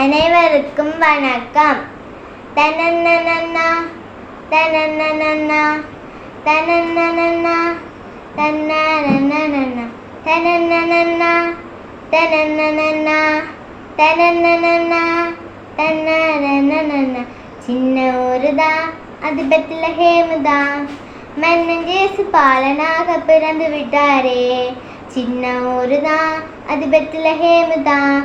அனைவருக்கும் வணக்கம் தனன்னனன்னா தனன்னனன்னா தனன்னனன்னா தன்னனனன்னா தனன்னனன்னா தனன்னனன்னா தனன்னனன்னா தன்னனனன்னா சின்ன ஊருதான் அது பெத்லஹேம் தான் மன்னன் ஜேசு பாலனாக பிறந்து விட்டாரே சின்ன ஊருதான் அது பெத்லஹேம் தான்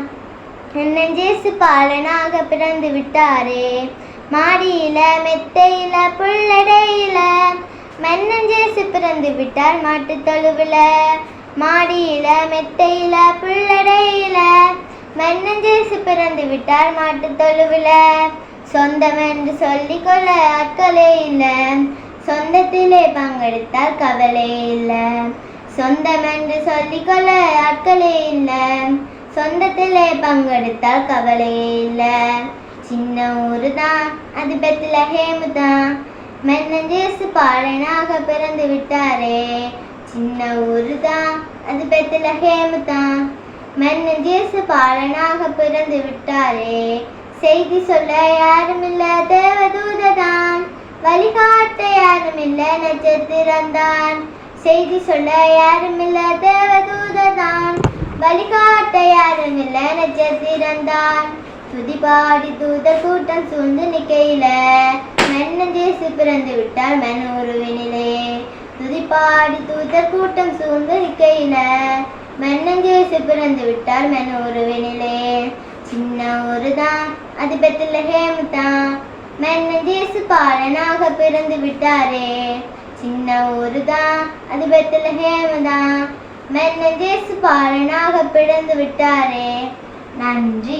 நெஞ்சேசு பாலனாக பிறந்து விட்டாரே. மாடியில மெத்தையில புள்ளடையில மன்னன் பிறந்து விட்டார் மாட்டு தொழுவுல. மாடியில மெத்தையில புள்ளடையில மன்னன் பிறந்து விட்டார் மாட்டு தொழுவுல. சொந்தம் என்று சொல்லிக்கொள்ள ஆட்களே இல்லை. சொந்தத்திலே பங்கெடுத்தால் கவலை இல்லை. சொந்தம் என்று சொல்லிக்கொள்ள ஆட்களே இல்லை. சொந்தத்திலே பங்கெடுத்தால் கவலையே இல்லை. சின்ன ஊரு தான் அது பெத்துல ஹேமு தான் மென்னஞ்சேசு பாடனாக பிறந்து விட்டாரே. சின்ன ஊரு தான் அது பெத்துல ஹேமு தான் மென்னஞ்சேசு பாடனாக பிறந்து விட்டாரே. செய்தி சொல்ல யாரும் இல்ல தேவதூததான். வழிகாட்ட யாரும் இல்ல நட்சத்திரந்தான். செய்தி சொல்ல யாரும் இல்ல தேவதூததான். வழிகா யாரும் இல்ல துதிபாடி தூத கூட்டம் சூழ்ந்து நிக்கையில மன்னன் பிறந்து விட்டார் மன் உருவினிலே. துதிப்பாடி தூத கூட்டம் சூழ்ந்து நிக்கையில மன்னன் பிறந்து விட்டார் மன் உருவினிலே. சின்ன ஒரு தான் அது பெத்துல ஹேமுதான். மன்னன் பாலனாக பிறந்து விட்டாரே. சின்ன ஊரு தான் அது பெத்துல ஹேமுதான். மென்னதேசு பாலனாக பிறந்து விட்டாரே. நன்றி.